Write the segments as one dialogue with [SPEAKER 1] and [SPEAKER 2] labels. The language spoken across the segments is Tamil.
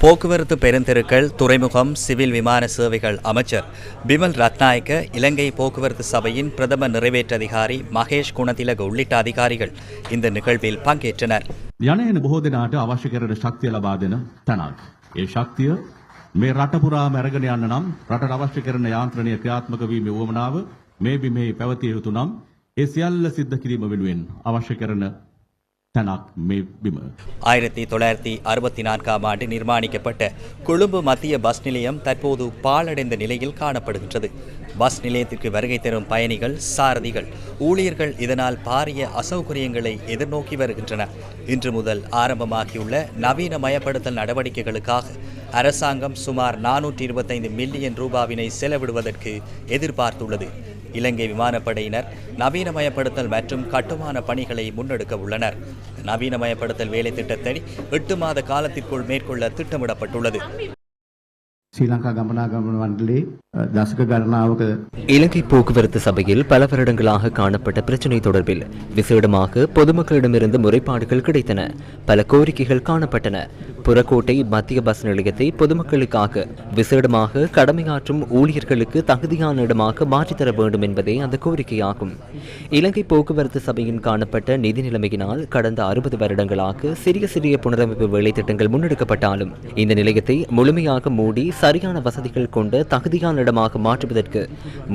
[SPEAKER 1] போக்குவரத்து பெருந்தெருக்கள் துறைமுகம் சிவில் விமான சேவைகள் அமைச்சர் பிமல் ரத்நாயக்க இலங்கை போக்குவரத்து சபையின் பிரதம நிறைவேற்று அதிகாரி மகேஷ் குணதிலக உள்ளிட்ட அதிகாரிகள் இந்த நிகழ்வில் பங்கேற்றனர்
[SPEAKER 2] යන එන බොහෝ දෙනාට අවශ්‍ය කරන ශක්තිය ලබා දෙන තැනක්. ඒ ශක්තිය මේ රට පුරාම අරගෙන යන්න නම් රටට අවශ්‍ය කරන යාන්ත්‍රණය ක්‍රියාත්මක වීමේ උවමනාව මේ බිමෙහි පැවතිය යුතු නම් ඒ සියල්ල සිද්ධ කිරීම වෙනුවෙන් අවශ්‍ය කරන තැනක් මේ බිම.
[SPEAKER 1] ஆயிரத்தி தொள்ளாயிரத்தி அறுபத்தி நான்காம் ஆண்டு நிர்மாணிக்கப்பட்ட கொழும்பு மத்திய பஸ் நிலையம் தற்போது பாழடைந்த நிலையில் காணப்படுகின்றது. பஸ் நிலையத்திற்கு வருகை தரும் பயணிகள் சாரதிகள் ஊழியர்கள் இதனால் பாரிய அசௌகரியங்களை எதிர்நோக்கி வருகின்றனர் இன்று முதல் ஆரம்பமாகியுள்ள நவீனமயப்படுத்தல் நடவடிக்கைகளுக்காக அரசாங்கம் சுமார் நானூற்றி இருபத்தைந்து மில்லியன் ரூபாவினை செலவிடுவதற்கு எதிர்பார்த்துள்ளது. இலங்கை விமானப்படையினர் நவீனமயப்படுத்தல் மற்றும் கட்டுமான பணிகளை முன்னெடுக்க உள்ளனர் நவீனமயப்படுத்தல் வேலை திட்டத்தை எட்டு மாத காலத்திற்குள் மேற்கொள்ள திட்டமிடப்பட்டுள்ளது
[SPEAKER 3] ශ්‍රී ලංකා ගමනාගමන මණ්ඩලේ අ, දශක ගණනාවක
[SPEAKER 4] இலங்கை போக்குவரத்து சபையில் பல வருடங்களாக காணப்பட்ட பிரச்சினை தொடர்பில் விசேடமாக பொதுமக்களிடமிருந்து முறைப்பாடுகள் கிடைத்தன பல கோரிக்கைகள் காணப்பட்டன புறக்கோட்டை மத்திய பஸ் நிலையத்தை பொதுமக்களுக்காக விசேடமாக கடமையாற்றும் ஊழியர்களுக்கு தகுதியான இடமாக மாற்றித்தர வேண்டும் என்பதே அந்த கோரிக்கையாகும். இலங்கை போக்குவரத்து சபையின் காணப்பட்ட நிதி நிலைமையினால் கடந்த அறுபது வருடங்களாக சிறிய சிறிய புனரமைப்பு வேலைத்திட்டங்கள் முன்னெடுக்கப்பட்டாலும் இந்த நிலையத்தை முழுமையாக மூடி சரியான வசதிகள் கொண்ட தகுதியான இடமாக மாற்றுவதற்கு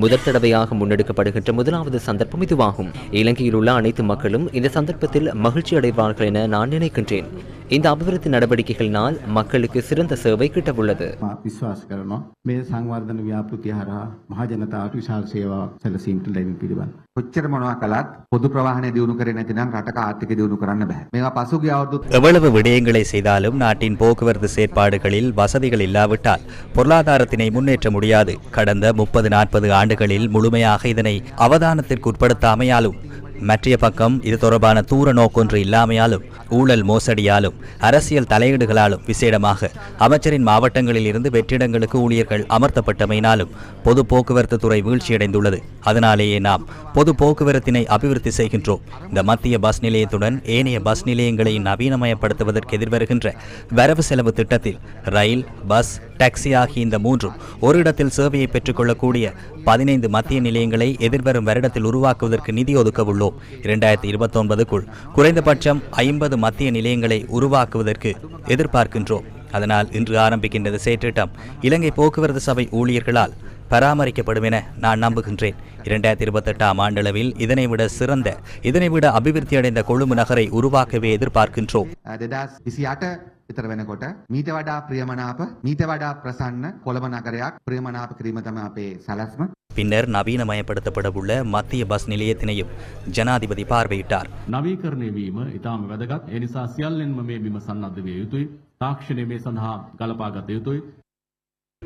[SPEAKER 4] முதற் தடவையாக முன்னெடுக்கப்படுகின்ற முதலாவது சந்தர்ப்பம் இதுவாகும். இலங்கையில் உள்ள அனைத்து மக்களும் இந்த சந்தர்ப்பத்தில் மகிழ்ச்சி அடைவார்கள் என நான் நினைக்கின்றேன். இந்த அபிவிருத்தி நடவடிக்கைகளினால் மக்களுக்கு சிறந்த சேவை கிட்டவுள்ளது
[SPEAKER 3] මා විශ්වාස කරනවා මේ සංවර්ධන ව්‍යාපෘතිය හරහා මහජනතාවට විශාල සේවාවක් සැලසීමට ලැබීම පිළිබඳ.
[SPEAKER 5] කොච්චර මොනවා කළත් පොදු ප්‍රවාහනය දියුණු කරේ නැතිනම් රටක ආර්ථික දියුණු කරන්න බෑ. මේවා පසුගිය අවුරුදු
[SPEAKER 1] எவ்வளவு விடயங்களை செய்தாலும் நாட்டின் போக்குவரத்து செயற்பாடுகளில் வசதிகள் இல்லாவிட்டால் பொருளாதாரத்தினை முன்னேற்ற முடியாது கடந்த முப்பது நாற்பது ஆண்டுகளில் முழுமையாக இதனை அவதானத்திற்கு உட்படுத்தாமையாலும் மற்றைய பக்கம் இது தொடர்பான தூர நோக்கொன்று இல்லாமையாலும் ஊழல் மோசடியாலும் அரசியல் தலையீடுகளாலும் விசேடமாக அமைச்சரின் மாவட்டங்களில் இருந்து வெற்றிடங்களுக்கு ஊழியர்கள் அமர்த்தப்பட்டமையினாலும் பொது போக்குவரத்து துறை வீழ்ச்சியடைந்துள்ளது. அதனாலேயே நாம் பொது போக்குவரத்தினை அபிவிருத்தி செய்கின்றோம். இந்த மத்திய பஸ் நிலையத்துடன் ஏனைய பஸ் நிலையங்களை நவீனமயப்படுத்துவதற்கு எதிர்வருகின்ற வரவு செலவு திட்டத்தில் ரயில் பஸ் டாக்ஸி ஆகிய இந்த மூன்றும் ஒரு இடத்தில் சேவையை பெற்றுக்கொள்ளக்கூடிய பதினைந்து மத்திய நிலையங்களை எதிர்வரும் வருடத்தில் உருவாக்குவதற்கு நிதி ஒதுக்க உள்ளோம் இரண்டாயிரத்தி இருபத்தொன்பதுக்குள் குறைந்தபட்சம் ஐம்பது மத்திய நிலையங்களை உருவாக்குவதற்கு எதிர்பார்க்கின்றோம். அதனால் இன்று ஆரம்பிக்கின்றது செயற்றிட்டம் இலங்கை போக்குவரத்து சபை ஊழியர்களால் பராமரிக்கப்படும் என நான் நம்புகின்றேன் இரண்டாயிரத்தி இருபத்தெட்டாம் ஆண்டளவில் இதனை விட சிறந்த இதனை விட அபிவிருத்தி அடைந்த கொழும்பு நகரை உருவாக்கவே எதிர்பார்க்கின்றோம்
[SPEAKER 5] දෙදස් විසි අට විතර වෙනකොට මීට වඩා ප්‍රියමනාප මීට වඩා ප්‍රසන්න කොළඹ නගරයක් ප්‍රියමනාප කිරීම තම අපේ සැලස්ම
[SPEAKER 1] பின்னர் நவீனமயப்படுத்தப்படவுள்ள மத்திய பஸ் நிலையத்தினையும் ஜனாதிபதி பார்வையிட்டார்
[SPEAKER 2] නවීකරණය වීම ඉතාම වැදගත් ඒ නිසා සියල්ලෙන්ම මේ බිම සන්නද්ධ විය යුතුයි තාක්ෂණය මේ සඳහා ගලපාගත යුතුයි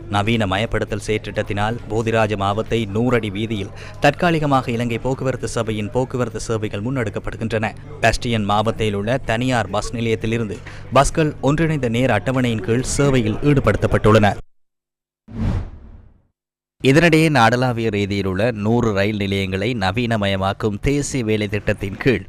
[SPEAKER 1] நவீன மயப்படுத்தல் செயற்றிட்டத்தினால் போதிராஜ மாவத்தை நூறடி வீதியில் தற்காலிகமாக இலங்கை போக்குவரத்து சபையின் போக்குவரத்து சேவைகள் முன்னெடுக்கப்படுகின்றன. பஸ்டியன் மாவட்டத்தில் உள்ள தனியார் பஸ் நிலையத்திலிருந்து பஸ்கள் ஒன்றிணைந்த நேர அட்டவணையின் கீழ் சேவையில் ஈடுபடுத்தப்பட்டுள்ளன. இதனிடையே நாடளாவிய ரீதியில் உள்ள நூறு ரயில் நிலையங்களை நவீனமயமாக்கும் தேசிய வேலை திட்டத்தின் கீழ்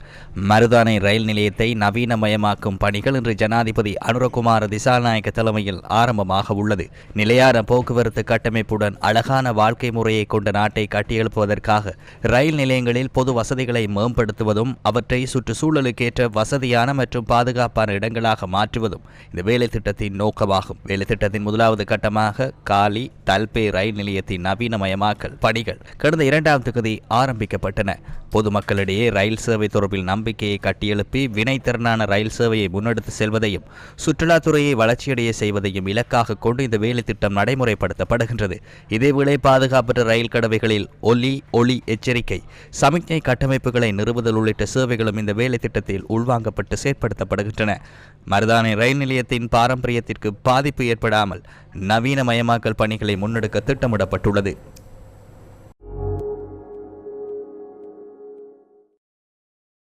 [SPEAKER 1] மருதானை ரயில் நிலையத்தை நவீனமயமாக்கும் பணிகள் இன்று ஜனாதிபதி அனுரகுமார திசாநாயக்க தலைமையில் ஆரம்பமாக உள்ளது. நிலையான போக்குவரத்து கட்டமைப்புடன் அழகான வாழ்க்கை முறையை கொண்ட நாட்டை கட்டியெழுப்புவதற்காக ரயில் நிலையங்களில் பொது வசதிகளை மேம்படுத்துவதும் அவற்றை சுற்றுச்சூழலுக்கேற்ற வசதியான மற்றும் பாதுகாப்பான இடங்களாக மாற்றுவதும் இந்த வேலை திட்டத்தின் நோக்கமாகும். வேலை திட்டத்தின் முதலாவது கட்டமாக காலி தல்பே ரயில் நிலையத்தின் நவீனமயமாக்கல் பணிகள் கடந்த இரண்டாம் தொகுதி ஆரம்பிக்கப்பட்டன. பொதுமக்களிடையே ரயில் சேவை தொடர்பில் நம்பிக்கையை கட்டியெழுப்பி வினைத்திறனான ரயில் சேவையை முன்னெடுத்து செல்வதையும் சுற்றுலாத்துறையை வளர்ச்சியடைய செய்வதையும் இலக்காக கொண்டு இந்த வேலை திட்டம் நடைமுறைப்படுத்தப்படுகின்றது. இதேவேளை பாதுகாப்பற்ற ரயில் கடவைகளில் ஒலி ஒளி எச்சரிக்கை சமிக்ஞை கட்டமைப்புகளை நிறுவுதல் உள்ளிட்ட சேவைகளும் இந்த வேலை திட்டத்தில் உள்வாங்கப்பட்டு செயற்படுத்தப்படுகின்றன. மருதானை ரயில் நிலையத்தின் பாரம்பரியத்திற்கு பாதிப்பு ஏற்படாமல் நவீனமயமாக்கல் பணிகளை முன்னெடுக்க திட்டமிடப்பட்டுள்ளது.